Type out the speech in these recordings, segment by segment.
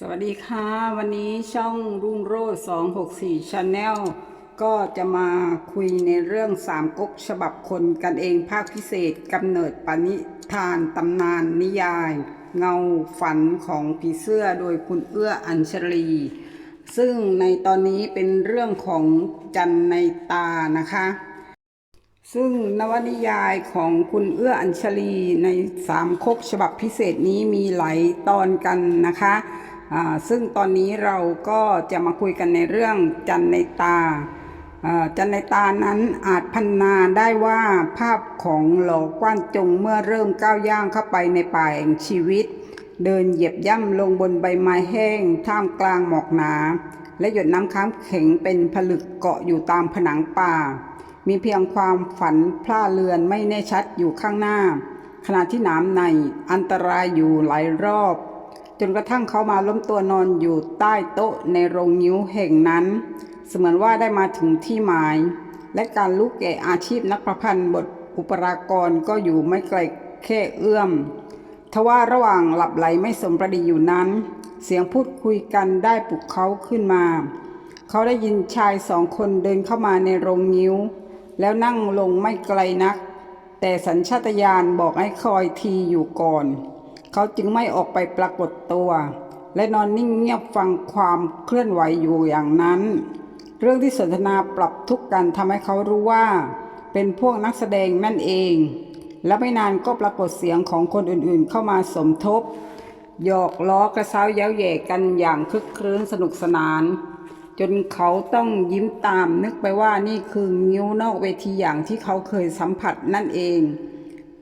สวัสดีค่ะ วันนี้ช่องรุ่งโรจน์264 Channel ก็จะมาคุยในเรื่องสามก๊กฉบับคนกันเองภาคพิเศษกำเนิดปณิธานตำนานนิยาย เงาฝันของผีเสื้อโดยคุณเอื้ออัญชลี ซึ่งในตอนนี้เป็นเรื่องของจันในตานะคะ ซึ่งนวนิยายของคุณเอื้ออัญชลีในสามคกฉบับพิเศษนี้มีหลายตอนกันนะคะ ซึ่งตอนนี้เราก็จะมาคุยกันในเรื่องจันในตา จันในตานั้นอาจพันนาได้ว่าภาพของหลอกว้านจงเมื่อเริ่มก้าวย่างเข้าไปในป่าแห่งชีวิต เดินเหยียบย่ำลงบนใบไม้แห้ง ท่ามกลางหมอกหนา และหยดน้ำค้างเข็งเป็นผลึกเกาะอยู่ตามผนังป่า มีเพียงความฝันพล่าเลือนไม่แน่ชัดอยู่ข้างหน้า ขณะที่หนามในอันตรายอยู่หลายรอบ จนกระทั่งเขามาล้มตัวนอนอยู่ใต้โต๊ะในโรงนิ้วแห่งนั้น เสมือนว่าได้มาถึงที่หมาย และการลุกแก่อาชีพนักประพันธ์บทอุปรากรก็อยู่ไม่ไกลแค่เอื้อมทว่าระหว่างหลับไหลไม่สมประดีอยู่นั้น เสียงพูดคุยกันได้ปลุกเขาขึ้นมา เขาได้ยินชายสองคนเดินเข้ามาในโรงนิ้ว แล้วนั่งลงไม่ไกลนัก แต่สัญชาตญาณบอกให้คอยทีอยู่ก่อน เขาจึงไม่ออกไปปรากฏตัว และนอนนิ่งเงียบฟังความเคลื่อนไหวอยู่อย่างนั้น เรื่องที่สนทนาปรับทุกข์กันทำให้เขารู้ว่า เป็นพวกนักแสดงนั่นเอง และไม่นานก็ปรากฏเสียงของคนอื่นๆ เข้ามาสมทบหยอกล้อกระเซ้าเย้าแย่กันอย่างคึกครื้นสนุกสนาน จนเขาต้องยิ้มตามนึกไปว่านี่คืองิ้วนอกเวทีอย่างที่เขาเคยสัมผัสนั่นเอง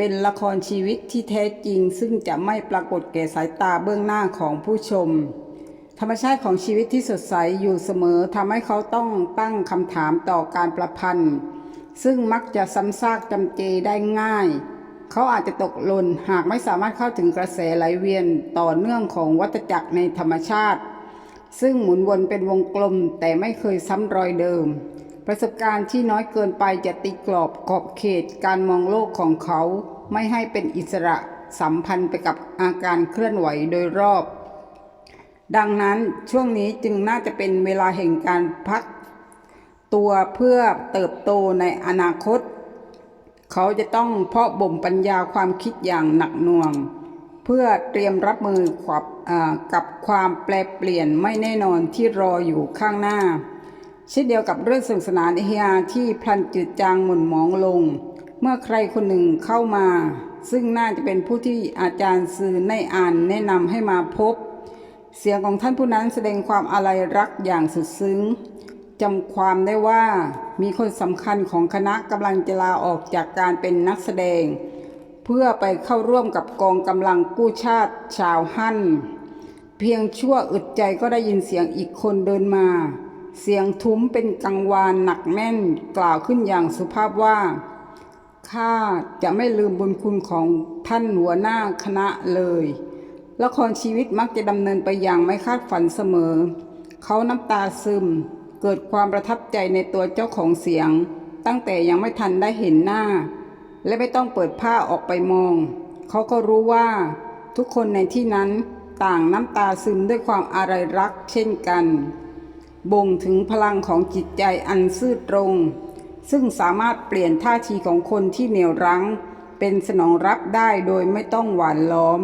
เป็นละครชีวิตที่แท้จริง ซึ่งจะไม่ปรากฏแก่สายตาเบื้องหน้าของผู้ชม ธรรมชาติของชีวิตที่สดใสอยู่เสมอทำให้เขาต้องตั้งคำถามต่อการประพันธ์ ซึ่งมักจะซ้ำซากจำเจได้ง่าย เขาอาจจะตกหล่นหากไม่สามารถเข้าถึงกระแสไหลเวียนต่อเนื่องของวัฏจักรในธรรมชาติ ซึ่งหมุนวนเป็นวงกลมแต่ไม่เคยซ้ำรอยเดิม ประสบการณ์ที่น้อยเกินไปจะตีกรอบขอบเขตการมองโลกของเขา ไม่ให้เป็นอิสระสัมพันธ์ไปกับอาการเคลื่อนไหวโดยรอบ ดังนั้นช่วงนี้จึงน่าจะเป็นเวลาแห่งการพัก ตัวเพื่อเติบโตในอนาคต เขาจะต้องเพาะบ่มปัญญาความคิดอย่างหนักหน่วง เพื่อเตรียมรับมือกับอ่ากับความแปลเปลี่ยนไม่แน่นอนที่รออยู่ข้างหน้า เช่นเดียวกับเรื่องสนุกสนานเฮฮาที่พลันจืดจางหม่นหมองลง เมื่อใครคนหนึ่งเข้ามา ซึ่งน่าจะเป็นผู้ที่อาจารย์สื่อในอ่านแนะนำให้มาพบ เสียงของท่านผู้นั้นแสดงความอาลัยรักอย่างสุดซึ้งจำความได้ว่ามีคนสำคัญของคณะกำลังจะลาออกจากการเป็นนักแสดง เพื่อไปเข้าร่วมกับกองกำลังกู้ชาติชาวฮั่น เพียงชั่วอึดใจก็ได้ยินเสียงอีกคนเดินมา เสียงทุ้มเป็นกังวานหนักแน่นกล่าวขึ้นอย่างสุภาพว่าข้าจะไม่ลืมบุญคุณของท่านหัวหน้าคณะเลย ละครชีวิตมักจะดำเนินไปอย่างไม่คาดฝันเสมอ เขาน้ำตาซึม เกิดความประทับใจในตัวเจ้าของเสียง ตั้งแต่ยังไม่ทันได้เห็นหน้า และไม่ต้องเปิดผ้าออกไปมอง เขาก็รู้ว่า ทุกคนในที่นั้นต่างน้ำตาซึมด้วยความอาลัยรักเช่นกัน บ่งถึงพลังของจิตใจอันซื่อตรง ซึ่งสามารถเปลี่ยนท่าทีของคนที่เหนียวรั้ง เป็นสนองรับได้โดยไม่ต้องหวานล้อม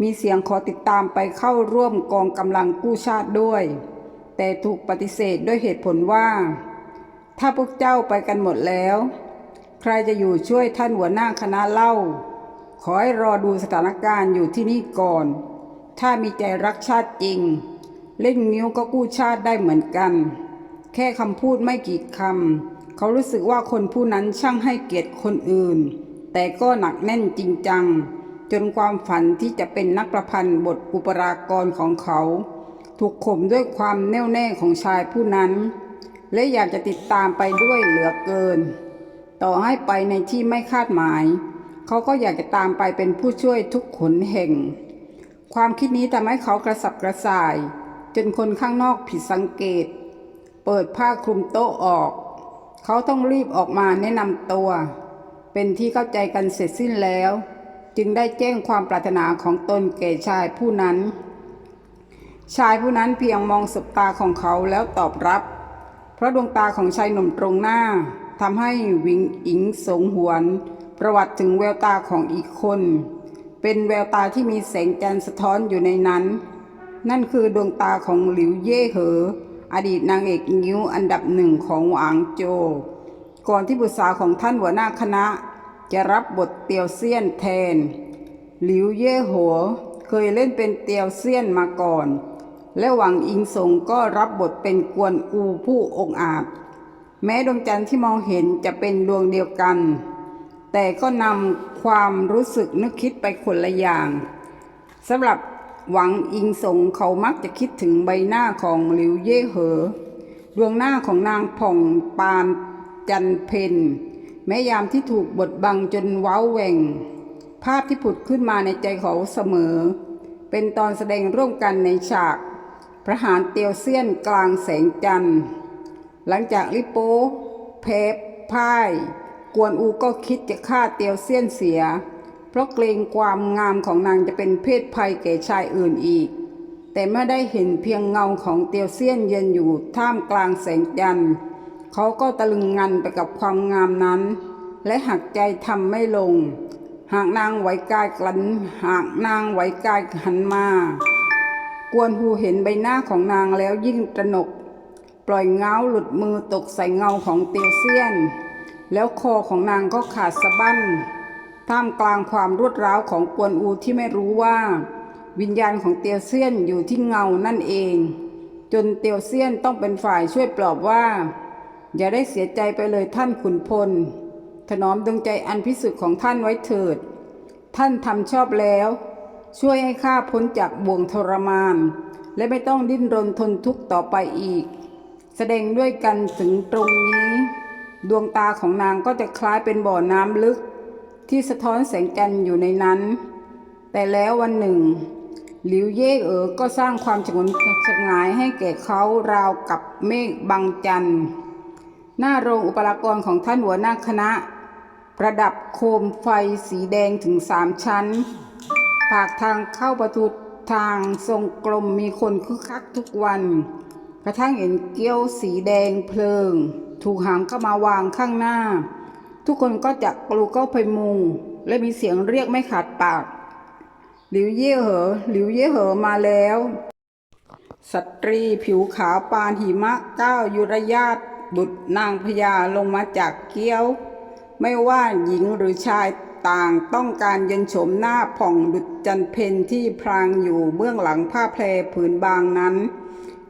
มีเสียงขอติดตามไปเข้าร่วมกองกำลังกู้ชาติด้วย แต่ถูกปฏิเสธด้วยเหตุผลว่า ถ้าพวกเจ้าไปกันหมดแล้ว ใครจะอยู่ช่วยท่านหัวหน้าคณะเล่า ขอให้รอดูสถานการณ์อยู่ที่นี่ก่อน ถ้ามีใจรักชาติจริง เล่นนิ้วก็กู้ชาติได้เหมือนกัน แค่คำพูดไม่กี่คำเขารู้สึกว่าคนผู้นั้นช่างให้เกียรติคนอื่น แต่ก็หนักแน่นจริงจัง จนความฝันที่จะเป็นนักประพันธ์บทอุปรากรของเขา ถูกข่มด้วยความแน่วแน่ของชายผู้นั้น และอยากจะติดตามไปด้วยเหลือเกิน ต่อให้ไปในที่ไม่คาดหมาย เขาก็อยากจะตามไปเป็นผู้ช่วยทุกขนแห่ง ความคิดนี้ทำให้เขากระสับกระส่าย จนคนข้างนอกผิดสังเกต เปิดผ้าคลุมโต๊ะออก เขาต้องรีบออกมาแนะนำตัว เป็นที่เข้าใจกันเสร็จสิ้นแล้ว จึงได้แจ้งความปรารถนาของตนแก่ชายผู้นั้น ชายผู้นั้นเพียงมองสบตาของเขาแล้วตอบรับ เพราะดวงตาของชายหนุ่มตรงหน้าทำให้วิงอิงสงหวน ประวัติถึงแววตาของอีกคน เป็นแววตาที่มีแสงจันทร์สะท้อนอยู่ในนั้น นั่นคือดวงตาของหลิวเย่เหอ อดีตนางเอกงิ้วอันดับหนึ่งของหวางโจ ก่อนที่บุตรสาวของท่านหัวหน้าคณะ จะรับบทเตียวเซียนแทน หลิวเย่หัวเคยเล่นเป็นเตียวเซียนมาก่อน และหวังอิงสงก็รับบทเป็นกวนอูผู้องอาจ แม้ดวงจันทร์ที่มองเห็นจะเป็นดวงเดียวกัน แต่ก็นำความรู้สึกนึกคิดไปคนละอย่างสำหรับ หวังอิงสงเขามักจะคิดถึงใบหน้าของหลิวเย่เหอ ดวงหน้าของนางผ่องปานจันเพนแม้ยามที่ถูกบดบังจนเว้าแหว่ง ภาพที่ผุดขึ้นมาในใจเขาเสมอ เป็นตอนแสดงร่วมกันในฉาก ประหารเตียวเซียนกลางแสงจันทร์ หลังจากลิโป้เพปพ่าย กวนอูก็คิดจะฆ่าเตียวเซียนเสีย เพราะเกรงความงามของนางจะเป็นเพศภัยแก่ชายอื่นอีก แต่เมื่อได้เห็นเพียงเงาของเตียวเซียนเยืนอยู่ท่ามกลางแสงจันทร์เขาก็ตะลึงงันไปกับความงามนั้น และหักใจทำไม่ลง หากนางไหวกายกลัน หากนางไหวกายหันมา กวนหูเห็นใบหน้าของนางแล้วยิ่งตระหนก ปล่อยเงาหลุดมือตกใส่เงาของเตียวเซียน แล้วคอของนางก็ขาดสะบั้น ท่ามกลางความรวดร้าวของกวนอูที่ไม่รู้ว่า วิญญาณของเตียวเซียนอยู่ที่เงานั่นเอง จนเตียวเซียนต้องเป็นฝ่ายช่วยปลอบว่า อย่าได้เสียใจไปเลยท่านขุนพล ถนอมดวงใจอันพิสุทธิ์ของท่านไว้เถิด ท่านทำชอบแล้ว ช่วยให้ข้าพ้นจากบ่วงทรมาน และไม่ต้องดิ้นรนทนทุกข์ต่อไปอีก แสดงด้วยกันถึงตรงนี้ ดวงตาของนางก็จะคล้ายเป็นบ่อน้ำลึก ที่สะท้อนแสงจันทร์อยู่ในนั้น แต่แล้ววันหนึ่ง หลิวเย่เอ๋อก็สร้างความฉงนฉงายให้แก่เขาราวกับเมฆบังจันทร์ หน้าโรงอุปรากรของท่านหัวหน้าคณะ ประดับโคมไฟสีแดงถึงสามชั้น ปากทางเข้าประตูทางทรงกลมมีคนคึกคักทุกวัน กระทั่งเห็นเกี้ยวสีแดงเพลิง ถูกหามเข้ามาวางข้างหน้า ทุกคนก็จะกลูเข้าไปมุง และมีเสียงเรียกไม่ขาดปาก หลิวเย่เหอ หลิวเย่เหอมาแล้ว สตรีผิวขาวปานหิมะก้าวยุรยาตบุตรนางพญาลงมาจากเกี้ยว ไม่ว่าหญิงหรือชายต่างต้องการย็นโฉมหน้าผ่องดุจจันเพนที่พรางอยู่เบื้องหลังผ้าแพรผืนบางนั้น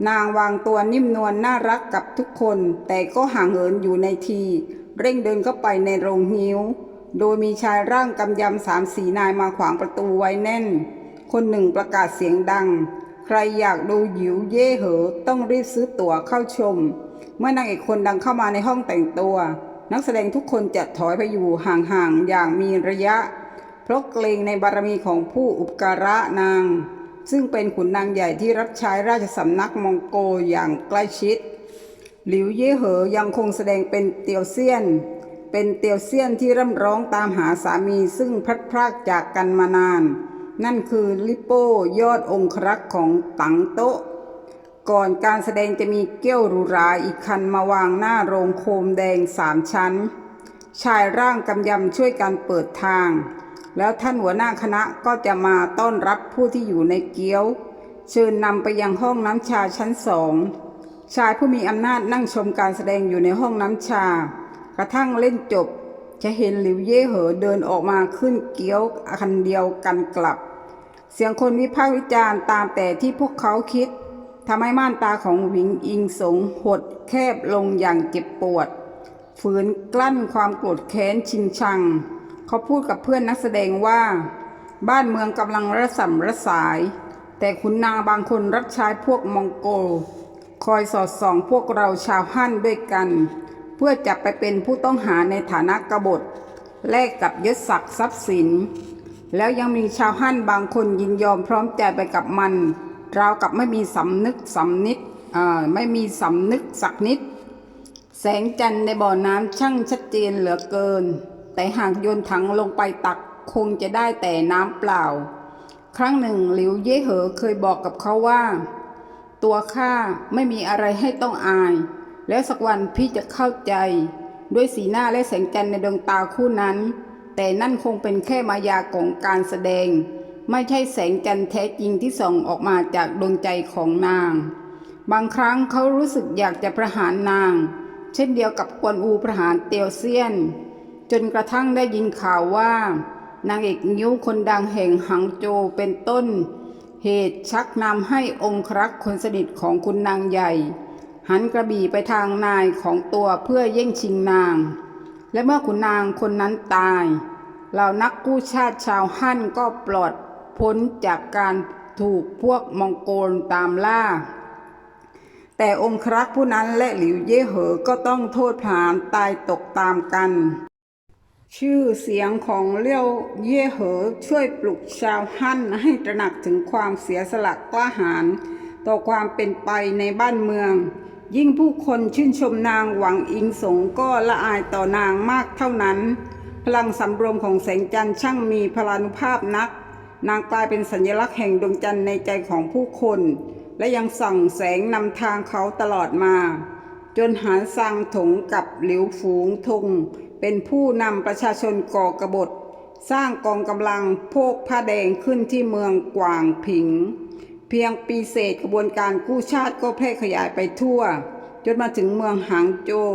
นางวางตัวนิ่มนวลน่ารักกับทุกคน แต่ก็ห่างเหินอยู่ในที เร่งเดินเข้าไปในโรงหิ้ว โดยมีชายร่างกำยำสามสีนายมาขวางประตูไว้แน่น คนหนึ่งประกาศเสียงดัง ใครอยากดูหยิวเย่เหอ ต้องรีบซื้อตั๋วเข้าชม เมื่อนางเอกคนดังเข้ามาในห้องแต่งตัว นักแสดงทุกคนจะถอยไปอยู่ห่างๆอย่างมีระยะ เพราะเกรงในบารมีของผู้อุปการะนาง ซึ่งเป็นขุนนางใหญ่ที่รับใช้ราชสำนักมองโกอย่างใกล้ชิด หลิวเย่เหอยังคงแสดงเป็นเตียวเซียน เป็นเตียวเซียนที่ร่ำร้องตามหาสามีซึ่งพลัดพรากจากกันมานาน นั่นคือลิโป้ยอดองครักษ์ของตังโตะก่อนการแสดงจะมีเกี้ยวรูราอีกคันมาวางหน้าโรงโคมแดงสามชั้น ชายร่างกำยำช่วยกันเปิดทาง แล้วท่านหัวหน้าคณะก็จะมาต้อนรับผู้ที่อยู่ในเกี้ยว เชิญนำไปยังห้องน้ำชาชั้นสอง ชายผู้มีอำนาจนั่งชมการแสดงอยู่ในห้องน้ำชา กระทั่งเล่นจบ จะเห็นหลิวเย่เหอเดินออกมาขึ้นเกี้ยวคันเดียวกันกลับ เสียงคนวิพากษ์วิจารณ์ตามแต่ที่พวกเขาคิดทำให้ม่านตาของหวิงอิงสงหดแคบลงอย่างเจ็บปวด ฝืนกลั้นความโกรธแค้นชิงชัง เขาพูดกับเพื่อนนักแสดงว่า บ้านเมืองกำลังระส่ำระสาย แต่ขุนนางบางคนรับใช้พวกมองโกล คอยสอดส่องพวกเราชาวฮั่นด้วยกัน เพื่อจับไปเป็นผู้ต้องหาในฐานะกบฏแลกกับยศศักดิ์ทรัพย์สิน แล้วยังมีชาวฮั่นบางคนยินยอมพร้อมใจไปกับมันราวกับไม่มีสำนึกสำนิดไม่มีสำนึกสักนิด แสงจันทร์ในบ่อน้ำช่างชัดเจนเหลือเกิน แต่หากโยนถังลงไปตักคงจะได้แต่น้ำเปล่า ครั้งหนึ่งหลิวเย่เหอเคยบอกกับเขาว่า ตัวข้าไม่มีอะไรให้ต้องอาย แล้วสักวันพี่จะเข้าใจ ด้วยสีหน้าและแสงจันทร์ในดวงตาคู่นั้น แต่นั่นคงเป็นแค่มายาของการแสดง ไม่ใช่แสงจันทร์แท้จริงที่ส่องออกมาจากดวงใจของนาง บางครั้งเขารู้สึกอยากจะประหารนาง เช่นเดียวกับกวนอูประหารเตียวเซียน จนกระทั่งได้ยินข่าวว่า นางเอกนิ้วคนดังแห่งหังโจเป็นต้น เหตุชักนำให้องครักษ์คนสนิทของคุณนางใหญ่ หันกระบี่ไปทางนายของตัวเพื่อแย่งชิงนาง และเมื่อขุนนางคนนั้นตายเหล่านักกู้ชาติชาวฮั่นก็ปลอดพ้นจากการถูกพวกมองโกลตามล่า แต่องครักษ์ผู้นั้นและหลิวเย่เหอก็ต้องโทษผานตายตกตามกัน ชื่อเสียงของเลี้ยวเย่เหอช่วยปลุกชาวฮั่นให้ตระหนักถึงความเสียสละกล้าหาญต่อความเป็นไปในบ้านเมือง ยิ่งผู้คนชื่นชมนางหวังอิงสงก็ละอายต่อนางมากเท่านั้น พลังสำรวมของแสงจันทร์ช่างมีพลานุภาพนัก นางกลายเป็นสัญลักษณ์แห่งดวงจันทร์ในใจของผู้คน และยังส่องแสงนำทางเขาตลอดมา จนหานซังถงกับหลิวฝูงทง เป็นผู้นำประชาชนก่อกบฏ สร้างกองกำลังโพกผ้าแดงขึ้นที่เมืองกวางผิง เพียงปีเศษกระบวนการกู้ชาติก็แพร่ขยายไปทั่ว จนมาถึงเมืองหางโจว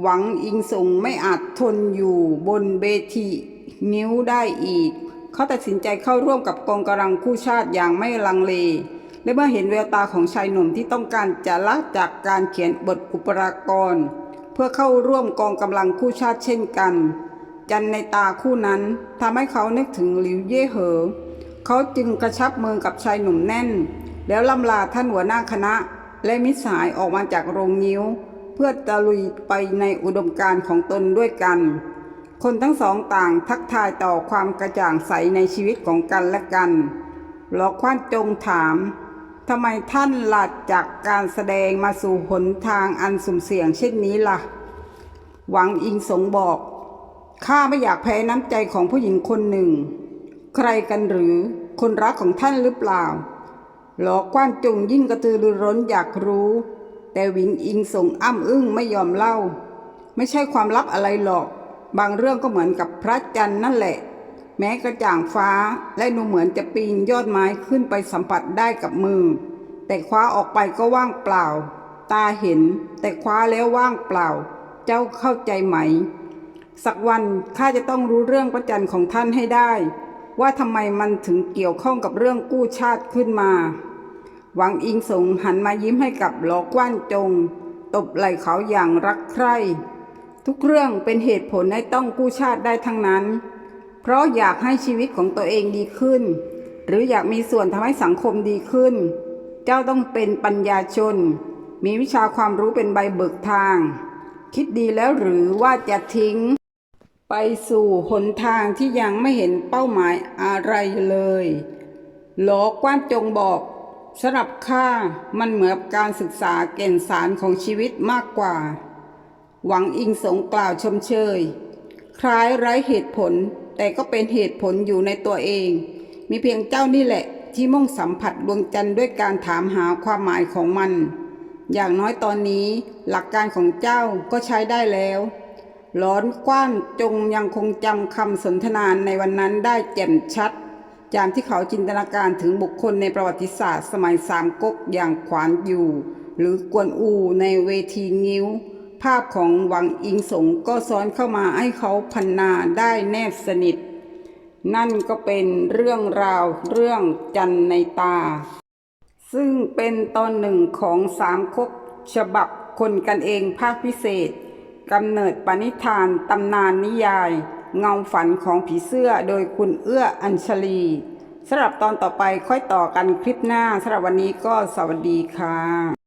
หวังอิงสงไม่อาจทนอยู่บนเบทีนิ้วได้อีก เขาตัดสินใจเข้าร่วมกับกองกำลังกู้ชาติอย่างไม่ลังเล และเมื่อเห็นแววตาของชายหนุ่มที่ต้องการจะละจากการเขียนบทอุปรากร เพื่อเข้าร่วมกองกำลังกู้ชาติเช่นกัน จันในตาคู่นั้นทำให้เขานึกถึงหลิวเย่เหอ เขาจึงกระชับมือกับชายหนุ่มแน่น แล้วล่ำลาท่านหัวหน้าคณะ และมิสหายออกมาจากโรงนิ้ว เพื่อตะลุยไปในอุดมการณ์ของตนด้วยกัน คนทั้งสองต่างทักทายต่อความกระจ่างใสในชีวิตของกันและกันหลอกคว้านจงถาม ทำไมท่านหลัดจากการแสดงมาสู่หนทางอันสุ่มเสี่ยงเช่นนี้ล่ะ หวังอิงสงบอก ข้าไม่อยากแพ้น้ำใจของผู้หญิงคนหนึ่ง ใครกันหรือคนรักของท่านหรือเปล่า หลอกกว้านจงยิ่งกระตือรือร้นอยากรู้ แต่หวิงอิงสงอ้ำอึ้งไม่ยอมเล่า ไม่ใช่ความลับอะไรหรอก บางเรื่องก็เหมือนกับพระจันทร์นั่นแหละ แม้กระจ่างฟ้าและดูเหมือนจะปีนยอดไม้ขึ้นไปสัมผัสได้กับมือ แต่คว้าออกไปก็ว่างเปล่า ตาเห็น แต่คว้าแล้วว่างเปล่า เจ้าเข้าใจไหม สักวันข้าจะต้องรู้เรื่องพระจันทร์ของท่านให้ได้ ว่าทำไมมันถึงเกี่ยวข้องกับเรื่องกู้ชาติขึ้นมา หวังอิงสงหันมายิ้มให้กับหลอกว้านจง ตบไหล่เขาอย่างรักใคร่ทุกเรื่องเป็นเหตุผลให้ต้องกู้ชาติได้ทั้งนั้น เพราะอยากให้ชีวิตของตัวเองดีขึ้น หรืออยากมีส่วนทำให้สังคมดีขึ้น เจ้าต้องเป็นปัญญาชน มีวิชาความรู้เป็นใบเบิกทาง คิดดีแล้วหรือว่าจะทิ้ง ไปสู่หนทางที่ยังไม่เห็นเป้าหมายอะไรเลยหลอกกว้านจงบอกสำหรับข้ามันเหมือนการศึกษาแก่นสารของชีวิตมากกว่า หวังอิงสงกล่าวชมเชย คล้ายไร้เหตุผล แต่ก็เป็นเหตุผลอยู่ในตัวเอง มีเพียงเจ้านี่แหละ ที่มุ่งสัมผัสดวงจันทร์ด้วยการถามหาความหมายของมัน อย่างน้อยตอนนี้หลักการของเจ้าก็ใช้ได้แล้วหลอนกว้านจงยังคงจำคำสนทนาในวันนั้นได้แจ่มชัดจามที่เขาจินตนาการถึงบุคคลในประวัติศาสตร์ สมัยสามก๊กอย่างขวานอยู่ หรือกวนอูในเวทีงิ้ว ภาพของหวังอิงสงก็ซ้อนเข้ามาให้เขาพันนาได้แนบสนิท นั่นก็เป็นเรื่องราวเรื่องจันในตา ซึ่งเป็นตอนหนึ่งของสามก๊กฉบับคนกันเองภาคพิเศษกำเนิดปณิธานตำนานนิยาย เงาฝันของผีเสื้อโดยคุณเอื้ออัญชลีสำหรับตอนต่อไปค่อยต่อกันคลิปหน้าสำหรับวันนี้ก็สวัสดีค่ะ